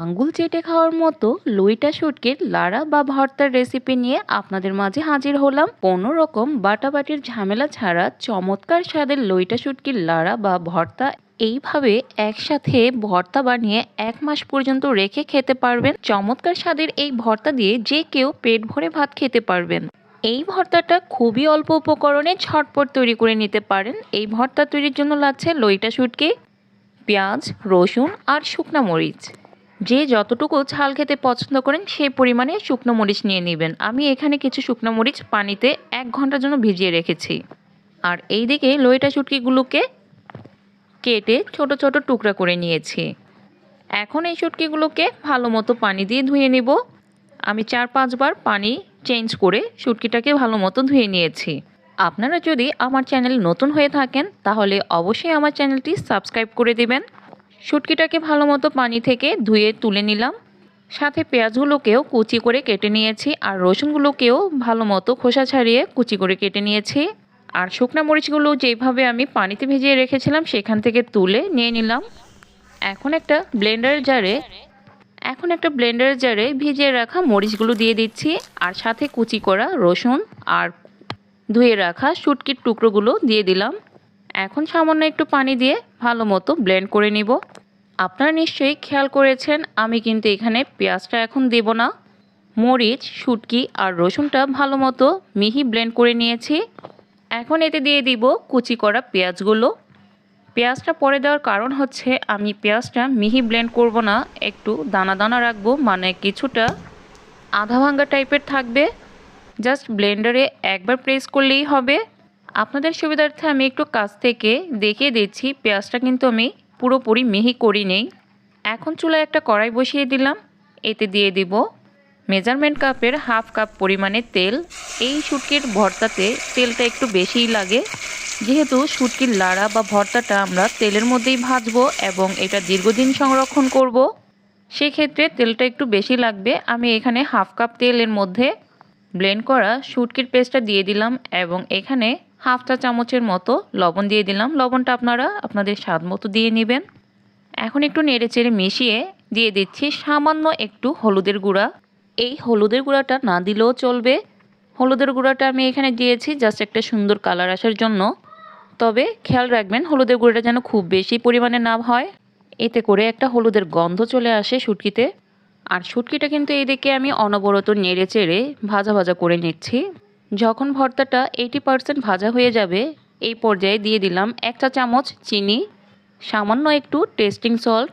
আঙ্গুল চেটে খাওয়ার মতো লইটা শুটকির লাড়া বা ভর্তার রেসিপি নিয়ে আপনাদের মাঝে হাজির হলাম। কোনো রকম বাটাবাটির ঝামেলা ছাড়া চমৎকার স্বাদের লইটা শুটকির লাড়া বা ভর্তা এইভাবে একসাথে ভর্তা বানিয়ে এক মাস পর্যন্ত রেখে খেতে পারবেন। চমৎকার স্বাদের এই ভর্তা দিয়ে যে কেউ পেট ভরে ভাত খেতে পারবেন। এই ভর্তাটা খুবই অল্প উপকরণে ঝটপট তৈরি করে নিতে পারেন। এই ভর্তা তৈরির জন্য লাগছে লইটা শুটকি, পেঁয়াজ, রসুন আর শুকনা মরিচ। যে যতটুকু ঝাল খেতে পছন্দ করেন, সেই পরিমাণে শুকনো মরিচ নিয়ে নেবেন। আমি এখানে কিছু শুকনো মরিচ পানিতে এক ঘণ্টার জন্য ভিজিয়ে রেখেছি। আর এই দিকে লইটা শুটকিগুলোকে কেটে ছোট ছোট টুকরা করে নিয়েছি। এখন এই শুটকিগুলোকে ভালো মতো পানি দিয়ে ধুয়ে নেব। আমি চার, পাঁচবার পানি চেঞ্জ করে শুটকিটাকে ভালো মতো ধুয়ে নিয়েছি। আপনারা যদি আমার চ্যানেল নতুন হয়ে থাকেন, তাহলে অবশ্যই আমার চ্যানেলটি সাবস্ক্রাইব করে দেবেন। শুটকিটাকে ভালো মতো পানি থেকে ধুয়ে তুলে নিলাম। সাথে পেঁয়াজগুলোকেও কুচি করে কেটে নিয়েছি আর রসুনগুলোকেও ভালো মতো খোসা ছাড়িয়ে কুচি করে কেটে নিয়েছি। আর শুকনা মরিচগুলো যেভাবে আমি পানিতে ভিজিয়ে রেখেছিলাম সেখান থেকে তুলে নিয়ে নিলাম। এখন একটা ব্লেন্ডার জারে, এখন একটা ব্লেন্ডার জারে ভিজিয়ে রাখা মরিচগুলো দিয়ে দিচ্ছি আর সাথে কুচি করা রসুন আর ধুয়ে রাখা শুটকির টুকরোগুলো দিয়ে দিলাম। এখন সামান্য একটু পানি দিয়ে ভালো মতো ব্লেন্ড করে নিব। আপনারা নিশ্চয়ই খেয়াল করেছেন, আমি কিন্তু এখানে পেঁয়াজটা এখন দেব না। মরিচ, শুটকি আর রসুনটা ভালো মতো মিহি ব্লেন্ড করে নিয়েছি। এখন এতে দিয়ে দিব কুচি করা পেঁয়াজগুলো। পেঁয়াজটা পরে দেওয়ার কারণ হচ্ছে, আমি পেঁয়াজটা মিহি ব্লেন্ড করব না, একটু দানা দানা রাখব মানে কিছুটা আধা ভাঙ্গা টাইপের থাকবে। জাস্ট ব্লেন্ডারে একবার প্রেস করলেই হবে। আপনাদের সুবিধার্থে আমি একটু কাছ থেকে দেখিয়ে দিচ্ছি। পেঁয়াজটা কিন্তু আমি পুরোপুরি মিহি করি নেই এখন চুলায় একটা কড়াই বসিয়ে দিলাম। এতে দিয়ে দিব মেজারমেন্ট কাপের হাফ কাপ পরিমাণে তেল। এই শুটকির ভর্তাতে তেলটা একটু বেশিই লাগে। যেহেতু শুটকির লাড়া বা ভর্তাটা আমরা তেলের মধ্যেই ভাজবো এবং এটা দীর্ঘদিন সংরক্ষণ করব। সেক্ষেত্রে তেলটা একটু বেশি লাগবে। আমি এখানে হাফ কাপ তেলের মধ্যে ব্লেন্ড করা শুটকির পেস্টটা দিয়ে দিলাম এবং এখানে হাফ চা চামচের মতো লবণ দিয়ে দিলাম। লবণটা আপনারা আপনাদের স্বাদ মতো দিয়ে নেবেন। এখন একটু নেড়ে চেড়ে মিশিয়ে দিয়ে দিচ্ছি সামান্য একটু হলুদের গুঁড়া। এই হলুদের গুঁড়াটা না দিলেও চলবে। হলুদের গুঁড়াটা আমি এখানে দিয়েছি জাস্ট একটা সুন্দর কালার আসার জন্য। তবে খেয়াল রাখবেন, হলুদের গুঁড়োটা যেন খুব বেশি পরিমাণে না হয়। এতে করে একটা হলুদের গন্ধ চলে আসে শুটকিতে। আর শুটকিটা কিন্তু এইদিকে আমি অনবরত নেড়ে চেড়ে ভাজা ভাজা করে নিচ্ছি। যখন ভর্তাটা এইটি পারসেন্ট ভাজা হয়ে যাবে, এই পর্যায়ে দিয়ে দিলাম এক চা চামচ চিনি, সামান্য একটু টেস্টিং সল্ট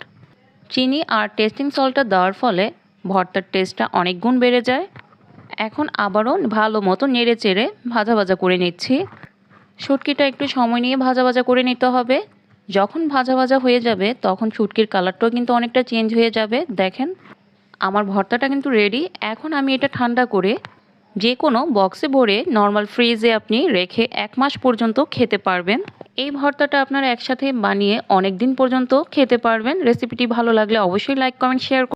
চিনি আর টেস্টিং সল্টটা দেওয়ার ফলে ভর্তার টেস্টটা অনেক গুণ বেড়ে যায়। এখন আবারও ভালো মতো নেড়ে চেড়ে ভাজা ভাজা করে নিচ্ছি। শুটকিটা একটু সময় নিয়ে ভাজা ভাজা করে নিতে হবে। যখন ভাজা ভাজা হয়ে যাবে, তখন শুটকির কালারটাও কিন্তু অনেকটা চেঞ্জ হয়ে যাবে। দেখেন, আমার ভর্তাটা কিন্তু রেডি এখন আমি এটা ঠান্ডা করে যে কোনো বক্সে ভরে নর্মাল ফ্রিজে আপনি রেখে এক মাস পর্যন্ত খেতে পারবেন। এই ভর্তাটা আপনারা একসাথে বানিয়ে অনেক দিন পর্যন্ত খেতে পারবেন। রেসিপিটি ভালো লাগলে অবশ্যই লাইক কমেন্ট শেয়ার